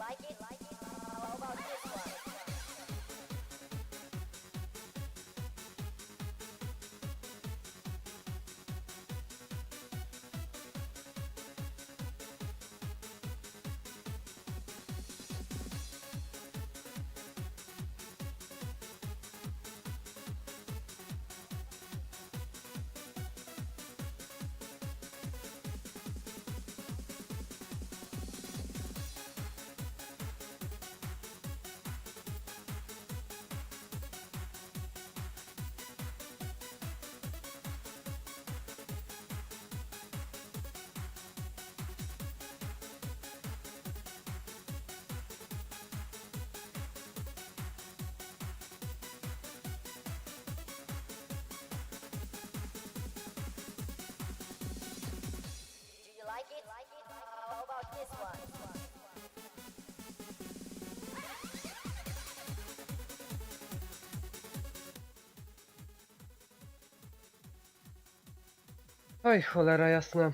like it? Do you like Oj, cholera jasna.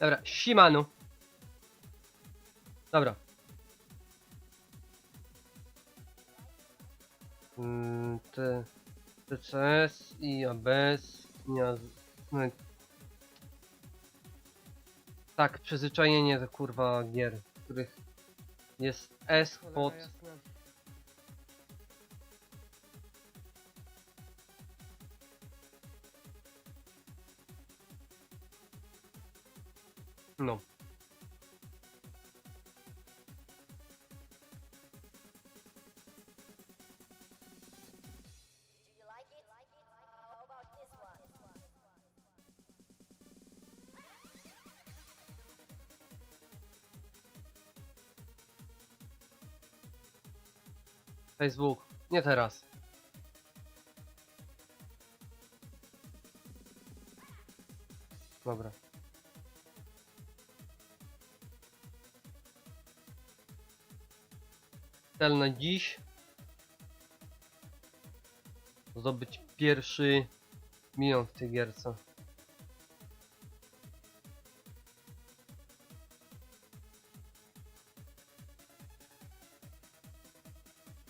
Dobra, Shimanu. Dobra. Mm, T, TCS i ABS. Nie, no, tak, przyzwyczajenie do kurwa gier, których jest S pod Facebook. Nie teraz. Dobra. Cel na dziś. Zdobyć pierwszy milion w tej gierce.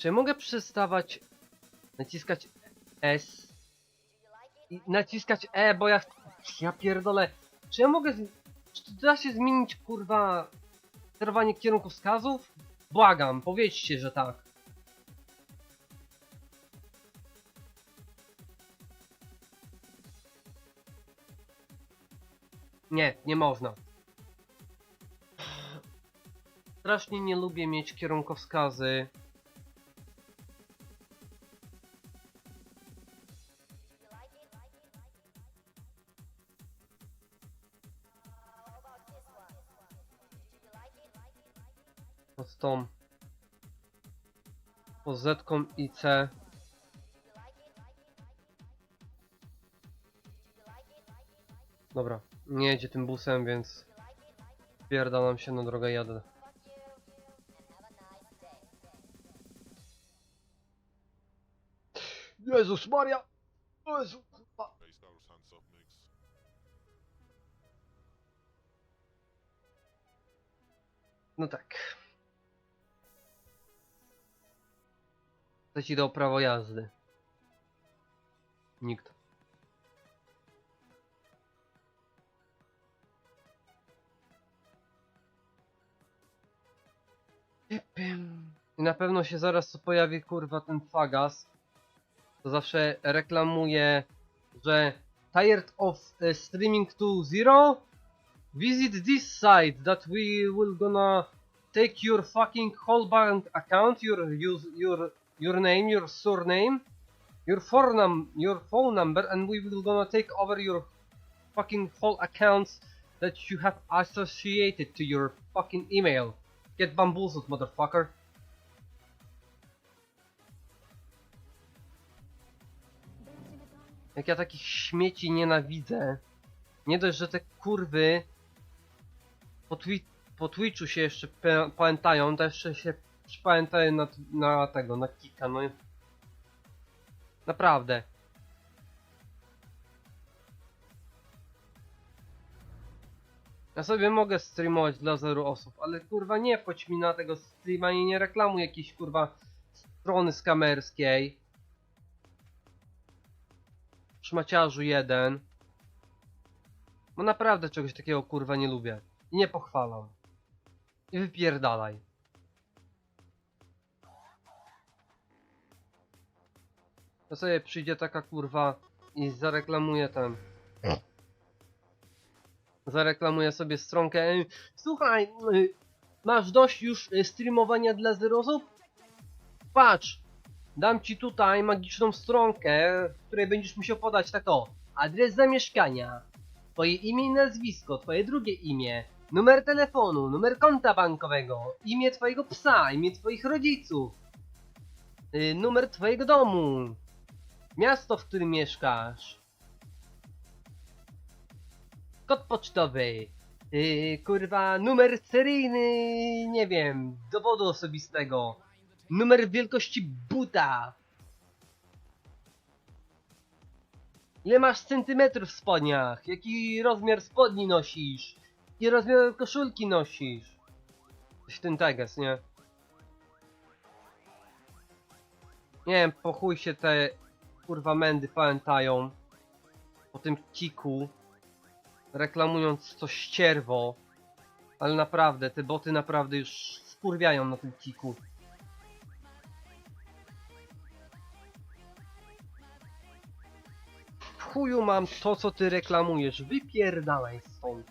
Czy mogę przestawać naciskać S i naciskać E, bo ja... Ja pierdolę. Czy ja mogę... Czy da się zmienić, kurwa, sterowanie kierunkowskazów? Błagam, powiedzcie, że tak. Nie, nie można. Strasznie nie lubię mieć kierunkowskazy. Pod tą po Z i C dobra nie jedzie tym busem więc it? pierdalam się na drogę jadę. Jezus Maria Jezu kurwa. No tak Kto ci dał prawo jazdy? Nikt I na pewno się zaraz tu pojawi kurwa ten fagas. To zawsze reklamuje, że tired of uh, streaming to zero? Visit this site that we will gonna take your fucking whole bank account, your use your your name, your surname, your phone num your phone number, and we will gonna take over your fucking whole accounts that you have associated to your fucking email. Get bamboozled, motherfucker. Jak ja takich śmieci nienawidzę. Nie dość, że te kurwy po, twi po Twitchu się jeszcze pamiętają, to jeszcze się pamiętają na, na tego, na Kika, no. Naprawdę. Ja sobie mogę streamować dla zero osób, ale kurwa nie wchodź mi na tego streama i nie reklamuj jakiejś kurwa strony skamerskiej. Szmaciarzu jeden. Bo naprawdę czegoś takiego kurwa nie lubię. I nie pochwalam. I wypierdalaj. To sobie przyjdzie taka kurwa i zareklamuje ten. Zareklamuje sobie stronkę. "Ej, Słuchaj, y, masz dość już y, streamowania dla zero osób? Patrz, dam ci tutaj magiczną stronkę, w której będziesz musiał podać tak o. Adres zamieszkania, twoje imię i nazwisko, twoje drugie imię, numer telefonu, numer konta bankowego, imię twojego psa, imię twoich rodziców, y, numer twojego domu, miasto, w którym mieszkasz, kod pocztowy, yy, kurwa, numer seryjny, nie wiem, dowodu osobistego, numer wielkości buta. Ile masz centymetrów w spodniach? Jaki rozmiar spodni nosisz? Jaki rozmiar koszulki nosisz? Coś ten teges, nie? Nie wiem, po się te kurwa mędy pamiętają po tym kiku reklamując coś ścierwo ale naprawdę, te boty naprawdę już wkurwiają na tym kiku. W chuju mam to co ty reklamujesz, wypierdalaj stąd.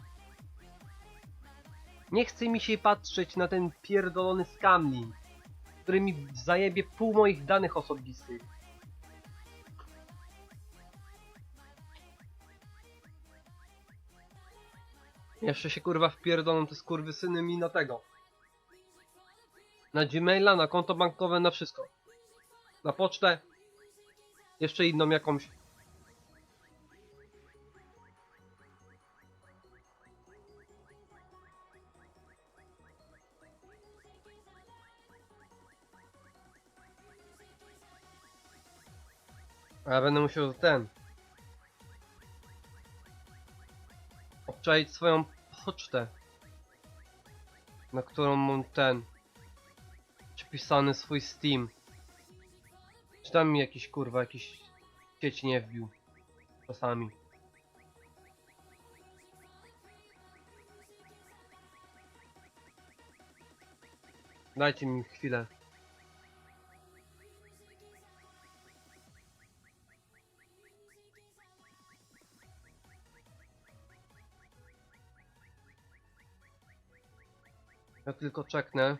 Nie chce mi się patrzeć na ten pierdolony scamlink który mi zajebie pół moich danych osobistych Jeszcze się kurwa wpierdolą te skurwysyny mi na tego. Na Gmaila, na konto bankowe, na wszystko. Na pocztę. Jeszcze inną jakąś. A ja będę musiał ten. Obczaić swoją pocztę, na którą mam ten przypisany swój Steam. Czy tam mi jakiś kurwa, jakiś sieć nie wbił czasami. Dajcie mi chwilę. Tylko czeknę.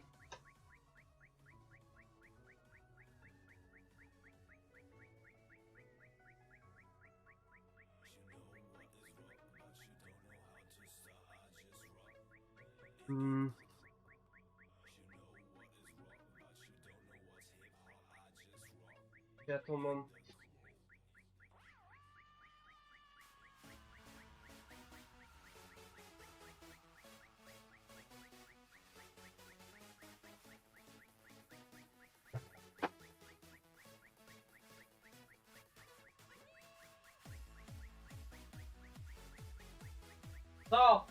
Mm. Ja tu mam. Co?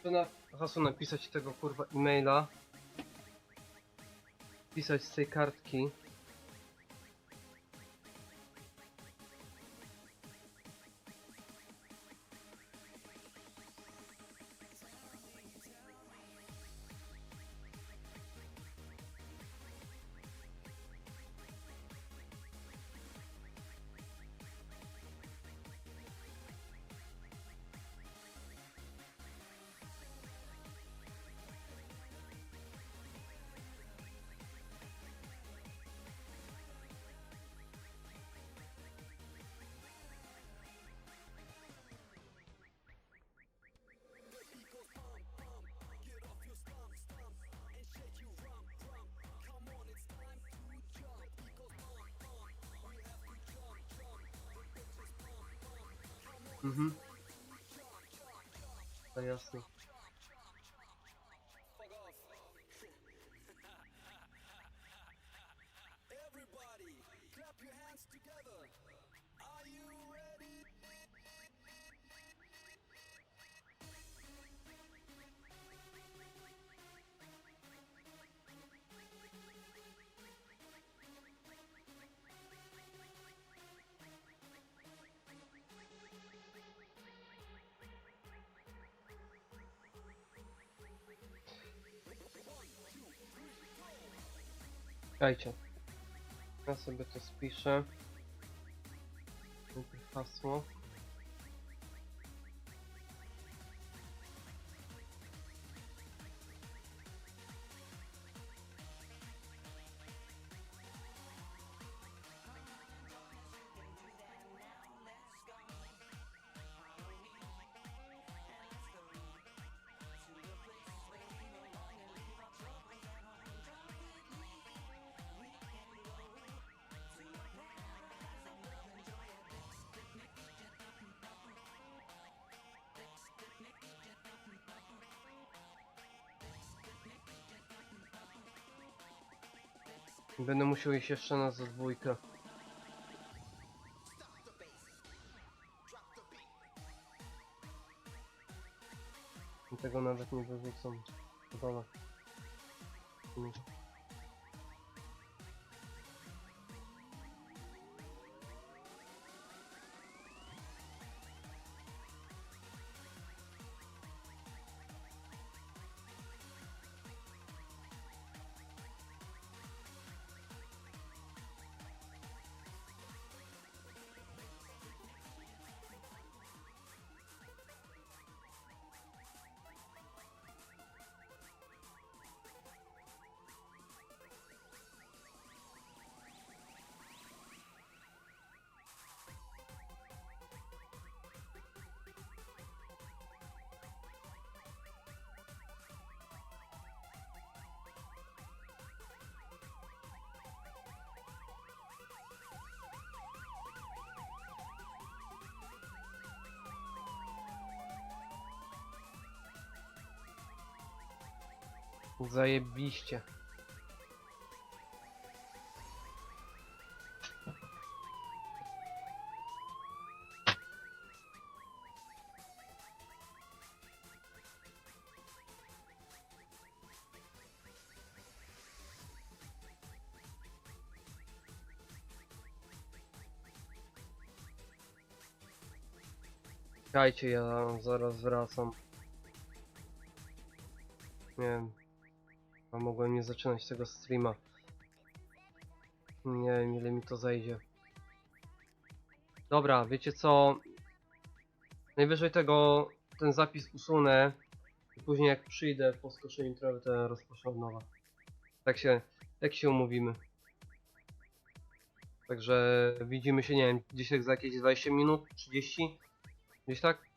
Chcę na hasło napisać tego kurwa e-maila. Pisać z tej kartki. Mhm. To jasne. Czekajcie. Ja sobie to spiszę. Hasło. Będę musiał iść jeszcze na za dwójkę. I Tego nawet nie wyrzucam. Dole. Zajebiście. Czekajcie, ja zaraz wracam. Nie wiem. A mogłem nie zaczynać tego streama. Nie wiem ile mi to zejdzie. Dobra, wiecie co? Najwyżej tego, ten zapis usunę. I później jak przyjdę po skoszeniu trawy, to rozpocznę od nowa. Tak się, tak się umówimy. Także widzimy się, nie wiem, gdzieś tak za jakieś 20 minut, 30? Gdzieś tak?